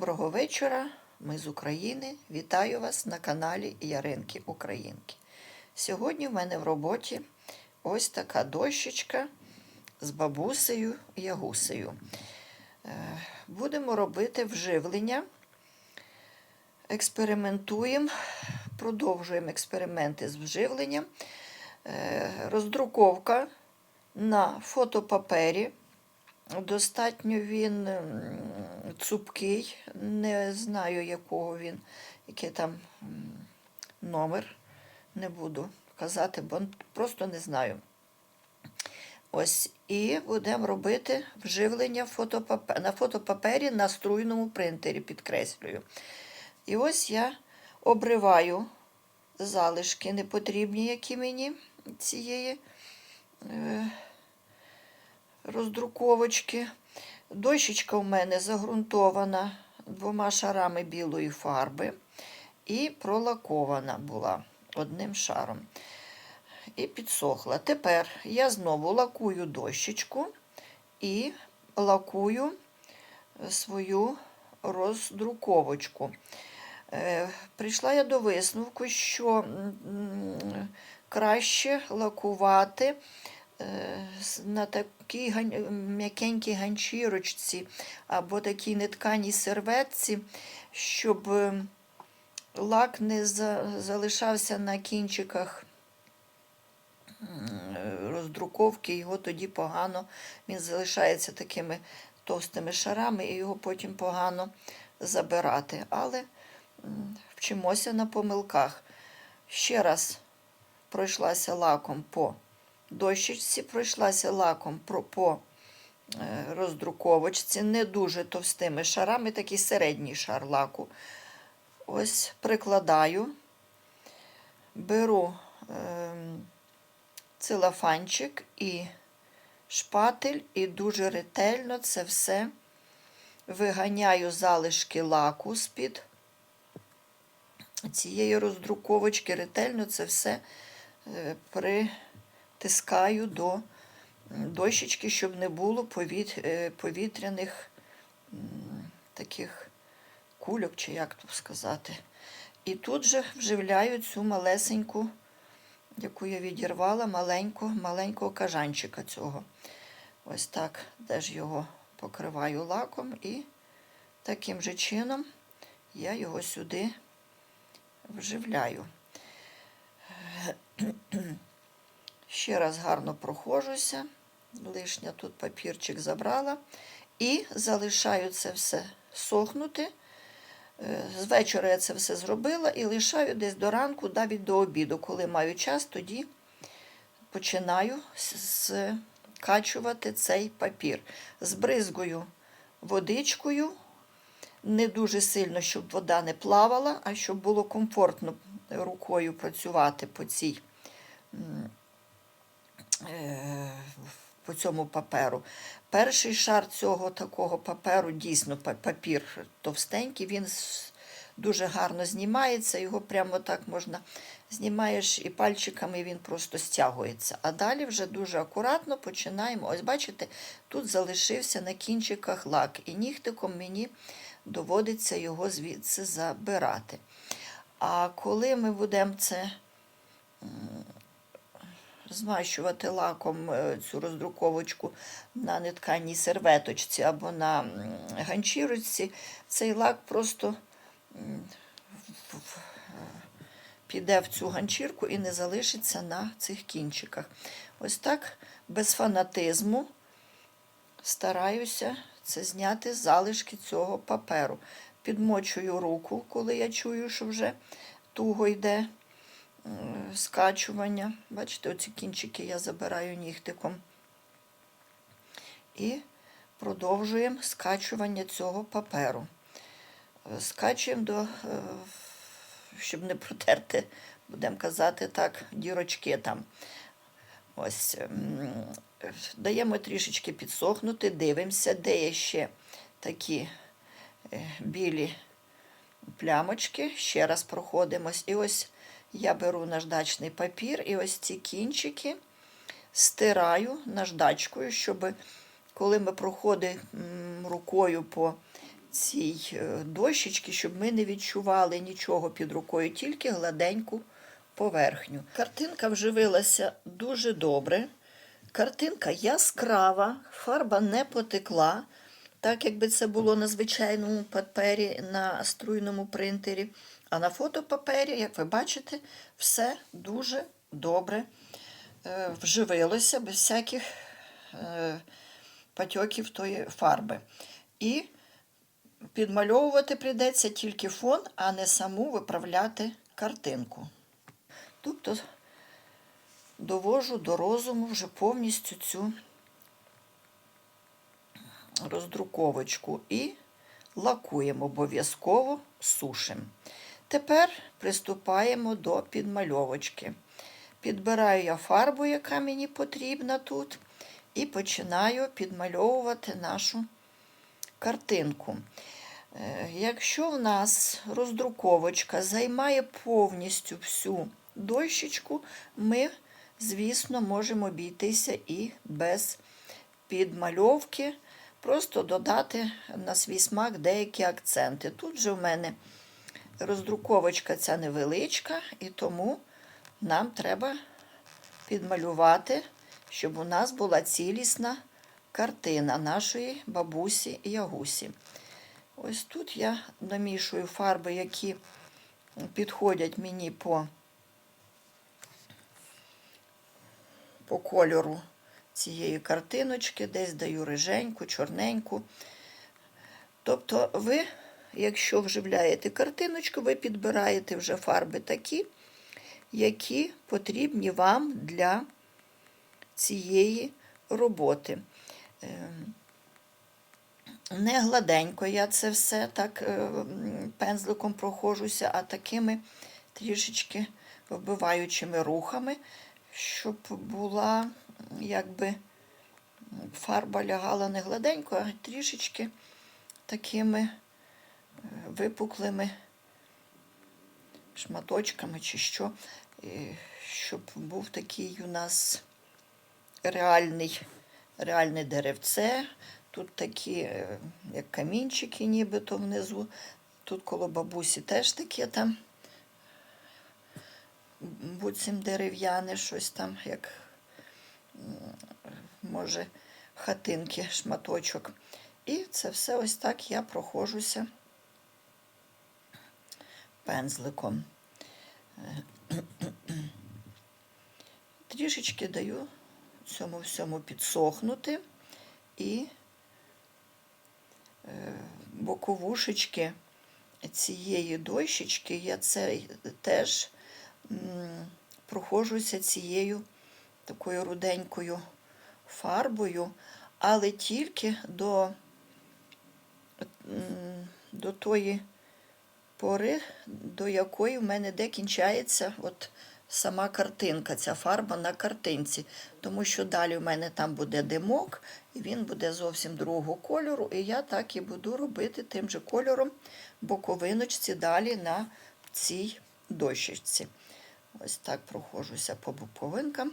Доброго вечора, ми з України. Вітаю вас на каналі Яринки Українки. Сьогодні в мене в роботі ось така дощечка з бабусею Ягусею. Е, Будемо робити вживлення. Експериментуємо, продовжуємо експерименти з вживленням. Е, Роздруковка на фотопапері. Достатньо він цупкий, не знаю, якого він, який там номер. Не буду казати, бо просто не знаю. Ось, і будемо робити вживлення фотопапе- на фотопапері на струйному принтері, підкреслюю. І ось я обриваю залишки непотрібні, які мені цієї. Роздруковочки. Дощечка у мене загрунтована двома шарами білої фарби і пролакована була одним шаром. І підсохла. Тепер я знову лакую дощечку і лакую свою роздруковочку. Е, Прийшла я до висновку, що краще лакувати на такій м'якенькій ганчірочці або такій нетканій серветці, щоб е, лак не залишався на кінчиках е, роздруковки, його тоді погано, він залишається такими товстими шарами, і його потім погано забирати. Але вчимося на помилках. Ще раз пройшлася лаком по дощечці, пройшлася лаком по е, роздруковочці, не дуже товстими шарами, такий середній шар лаку. Ось прикладаю, беру ем, целофанчик і шпатель, і дуже ретельно це все виганяю залишки лаку з-під цієї роздруковочки, ретельно це все е, притискаю до дощечки, щоб не було е, повітряних таких кульок, чи як тут сказати. І тут же вживляю цю малесеньку, яку я відірвала, маленьку, маленького кажанчика цього. Ось так теж його покриваю лаком і таким же чином я його сюди вживляю. Ще раз гарно прохожуся, лишня тут папірчик забрала і залишаю це все сохнути. Е, З вечора я це все зробила і лишаю десь до ранку, навіть до обіду. Коли маю час, тоді починаю скачувати цей папір. Збризгую водичкою, не дуже сильно, щоб вода не плавала, а щоб було комфортно рукою працювати по цій по цьому паперу. Перший шар цього такого паперу, дійсно папір товстенький, він дуже гарно знімається, його прямо так можна знімаєш і пальчиками він просто стягується. А далі вже дуже акуратно починаємо. Ось бачите, тут залишився на кінчиках лак, і нігтиком мені доводиться його звідси забирати. А коли ми будемо це змащувати лаком е, цю роздруковочку на нетканій серветочці або на ганчірочці, цей лак просто піде в цю ганчірку і не залишиться на цих кінчиках. Ось так, без фанатизму, стараюся це зняти залишки цього паперу. Підмочую руку, коли я чую, що вже туго йде скачування. Бачите, оці кінчики я забираю нігтиком. І продовжуємо скачування цього паперу. Е, Скачуємо до, е, щоб не протерти, будемо казати так, дірочки там. Ось, даємо трішечки підсохнути, дивимося, де є ще такі е, білі плямочки. Ще раз проходимось. І ось я беру наждачний папір, і ось ці кінчики стираю наждачкою, щоб коли ми проходимо рукою по цій е, дощечці, щоб ми не відчували нічого під рукою, тільки гладеньку поверхню. Картинка вживилася дуже добре. Картинка яскрава, фарба не потекла, так якби це було на звичайному папері на струйному принтері. А на фотопапері, як ви бачите, все дуже добре е, вживилося без всяких е, патьоків тої фарби. І підмальовувати прийдеться тільки фон, а не саму виправляти картинку. Тобто довожу до розуму вже повністю цю роздруковочку і лакуємо обов'язково сушимо. Тепер приступаємо до підмальовочки. Підбираю я фарбу, яка мені потрібна тут, і починаю підмальовувати нашу картинку. Е, Якщо в нас роздруковочка займає повністю всю дощечку, ми, звісно, можемо обійтися і без підмальовки, просто додати на свій смак деякі акценти. Тут же в мене роздруковочка ця невеличка, і тому нам треба підмалювати, щоб у нас була цілісна картина нашої бабусі Ягусі. Ось тут я намішую фарби, які підходять мені по, по кольору цієї картиночки, десь даю риженьку, чорненьку. Тобто ви, якщо вживляєте картиночку, ви підбираєте вже фарби такі, які потрібні вам для цієї роботи. Ем, Не гладенько я це все так е, пензликом прохожуся, а такими трішечки вбиваючими рухами, щоб була якби фарба лягала не гладенько, а трішечки такими випуклими шматочками чи що, щоб був такий у нас реальний, реальне деревце. Тут такі, е, як камінчики, нібито внизу. Тут коло бабусі теж таке там, буцім дерев'яне, щось там, як може хатинки, шматочок. І це все ось так я проходжуся пензликом. Трішечки даю цьому всьому підсохнути і е, боковушечки цієї дощечки я це теж м, проходжуся цією такою руденькою фарбою, але тільки до, до тої пори, до якої в мене де кінчається от сама картинка, ця фарба на картинці. Тому що далі в мене там буде димок, і він буде зовсім другого кольору. І я так і буду робити тим же кольором боковиночці далі на цій дощечці. Ось так проходжуся по боковинкам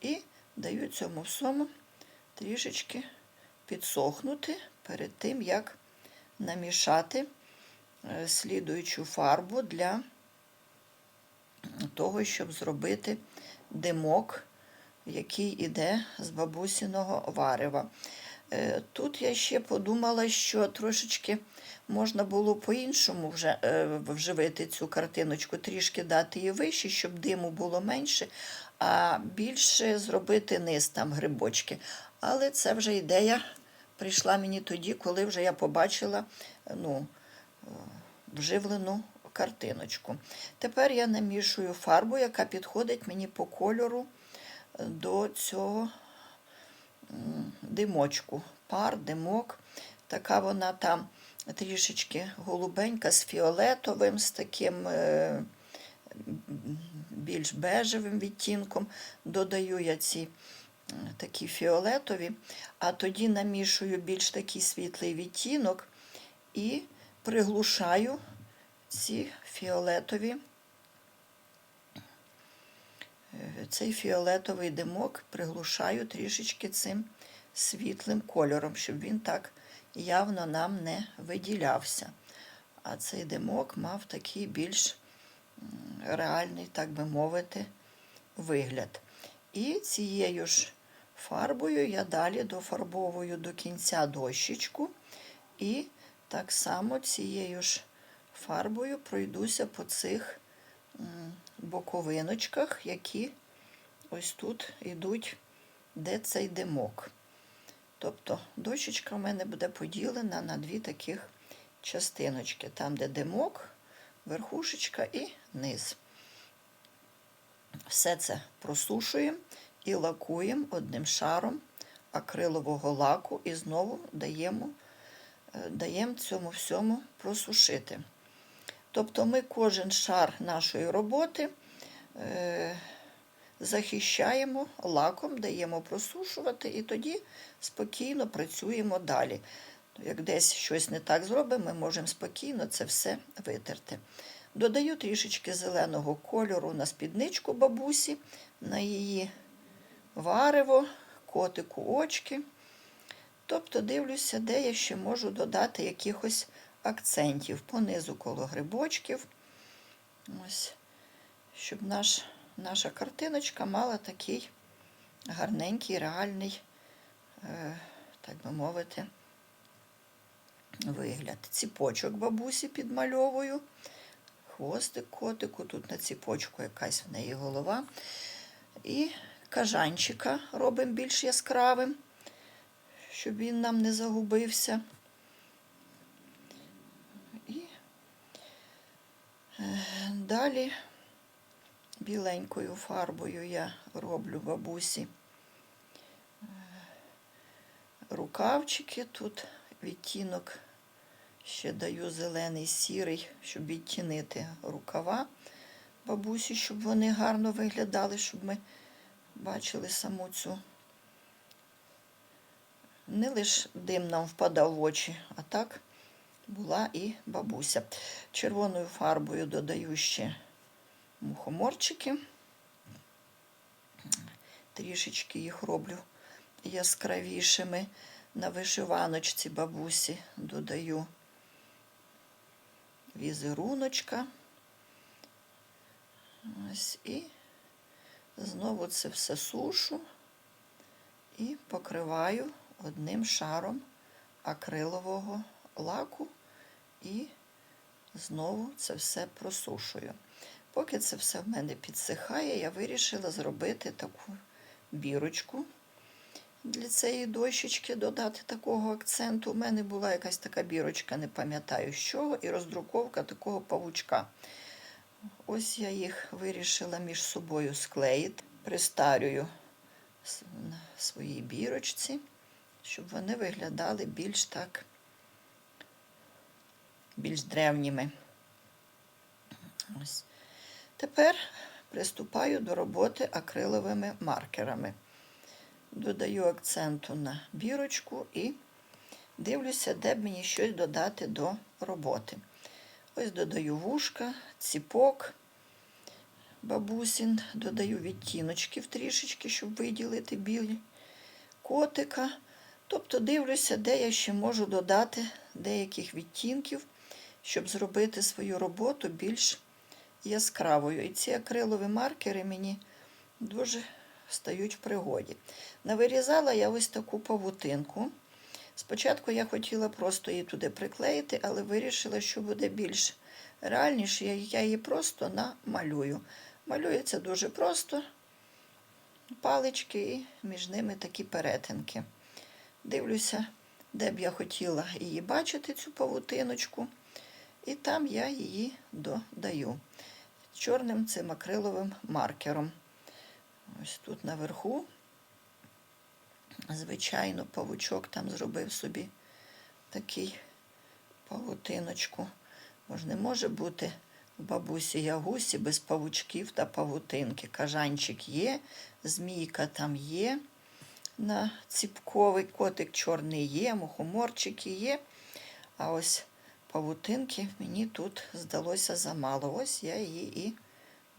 і даю цьому всьому трішечки підсохнути перед тим, як намішати слідуючу фарбу для того, щоб зробити димок, який іде з бабусіного варева. Е, Тут я ще подумала, що трошечки можна було по-іншому вже е, вживити цю картиночку, трішки дати її вище, щоб диму було менше, а більше зробити низ там грибочки. Але це вже ідея прийшла мені тоді, коли вже я побачила ну, вживлену картиночку. Тепер я намішую фарбу, яка підходить мені по кольору е, до цього димочку. Пар, димок. Така вона там трішечки голубенька з фіолетовим, з таким е, більш бежевим відтінком. Додаю я ці такі фіолетові, а тоді намішую більш такий світлий відтінок і приглушаю ці фіолетові, е, цей фіолетовий димок приглушаю трішечки цим світлим кольором, щоб він так явно нам не виділявся. А цей димок мав такий більш реальний, так би мовити, вигляд. І цією ж фарбою я далі дофарбовую до кінця дощечку. І так само цією ж фарбою пройдуся по цих боковиночках, які ось тут йдуть, де цей димок. Тобто дощечка в мене буде поділена на дві таких частиночки. Там, де димок, верхушечка і низ. Все це просушуємо і лакуємо одним шаром акрилового лаку і знову даємо, даємо цьому всьому просушити. Тобто ми кожен шар нашої роботи е, захищаємо лаком, даємо просушувати і тоді спокійно працюємо далі. Як десь щось не так зробимо, ми можемо спокійно це все витерти. Додаю трішечки зеленого кольору на спідничку бабусі, на її варево, котику очки. Тобто дивлюся, де я ще можу додати якихось акцентів понизу коло грибочків. Ось, щоб наш, наша картиночка мала такий гарненький, реальний, е, так би мовити, вигляд. Ціпочок бабусі підмальовую. Хвостик котику, тут на ціпочку якась в неї голова. І кажанчика робимо більш яскравим, щоб він нам не загубився. І е, далі біленькою фарбою я роблю бабусі е, рукавчики. Тут відтінок ще даю зелений сірий, щоб відтінити рукава бабусі, щоб вони гарно виглядали, щоб ми бачили саму цю. Не лише дим нам впадав в очі, а так була і бабуся. Червоною фарбою додаю ще мухоморчики. Трішечки їх роблю яскравішими. На вишиваночці бабусі додаю візеруночка. Ось і знову це все сушу і покриваю одним шаром акрилового лаку і знову це все просушую. Поки це все в мене підсихає, я вирішила зробити таку бірочку для цієї дощечки, додати такого акценту. У мене була якась така бірочка, не пам'ятаю з чого, і роздруковка такого павучка. Ось я їх вирішила між собою склеїти, пристарюю на своїй бірочці, щоб вони виглядали більш так, більш древніми. Ось. Тепер приступаю до роботи акриловими маркерами. Додаю акценту на бірочку і дивлюся, де б мені щось додати до роботи. Ось додаю вушка, ціпок, бабусін, додаю відтіночків трішечки, щоб виділити білі котика. Тобто дивлюся, де я ще можу додати деяких відтінків, щоб зробити свою роботу більш яскравою. І ці акрилові маркери мені дуже стають в пригоді. Навирізала я ось таку павутинку. Спочатку я хотіла просто її туди приклеїти, але вирішила, що буде більш реальніше, я її просто намалюю. Малюється дуже просто, палички і між ними такі перетинки. Дивлюся, де б я хотіла її бачити, цю павутиночку, і там я її додаю чорним цим акриловим маркером. Ось тут наверху Звичайно, павучок там зробив собі такий павутиночку. Бо ж не може бути в бабусі ягусі без павучків та павутинки. Кажанчик є, змійка там є, на ціпковий котик чорний є, мухоморчики є. А ось павутинки мені тут здалося замало. Ось я її і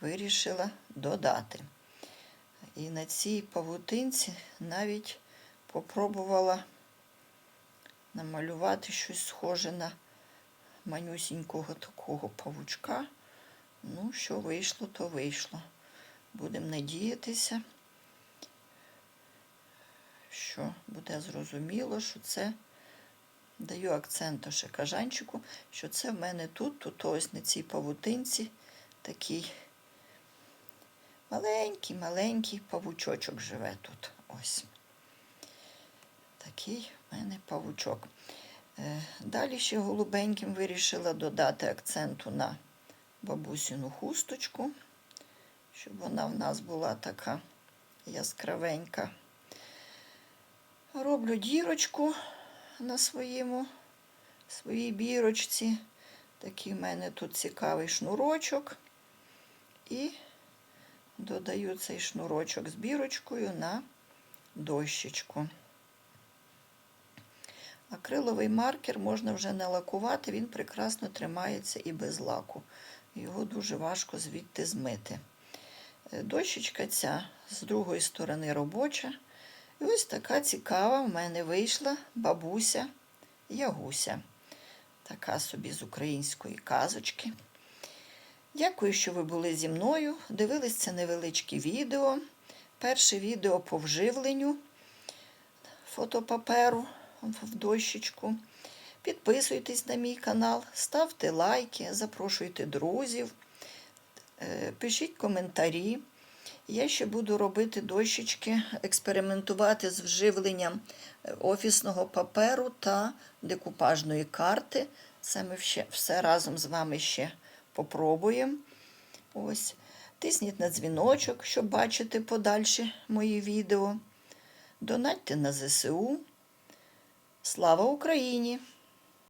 вирішила додати. І на цій павутинці навіть попробувала намалювати щось схоже на манюсінького такого павучка. Ну, що вийшло, то вийшло. Будемо надіятися, що буде зрозуміло, що це даю акцент ще кажанчику, що це в мене тут, тут ось на цій павутинці такий маленький-маленький павучочок живе тут. Ось. Такий в мене павучок. Е, Далі ще голубеньким вирішила додати акценту на бабусіну хусточку, щоб вона в нас була така яскравенька. Роблю дірочку на своєму, своїй бірочці. Такий в мене тут цікавий шнурочок. І додаю цей шнурочок з бірочкою на дощечку. Акриловий маркер можна вже не лакувати, він прекрасно тримається і без лаку. Його дуже важко звідти змити. Е, Дощечка ця з другої сторони робоча. І ось така цікава в мене вийшла бабуся Ягуся. Така собі з української казочки. Дякую, що ви були зі мною. Дивились це невеличке відео. Перше відео по вживленню фотопаперу в дощечку. Підписуйтесь на мій канал, ставте лайки, запрошуйте друзів, е, пишіть коментарі. Я ще буду робити дощечки, експериментувати з вживленням е, офісного паперу та декупажної карти. Це ми ще все разом з вами ще попробуємо. Ось. Тисніть на дзвіночок, щоб бачити подальші мої відео. Донатьте на ЗСУ. Слава Україні!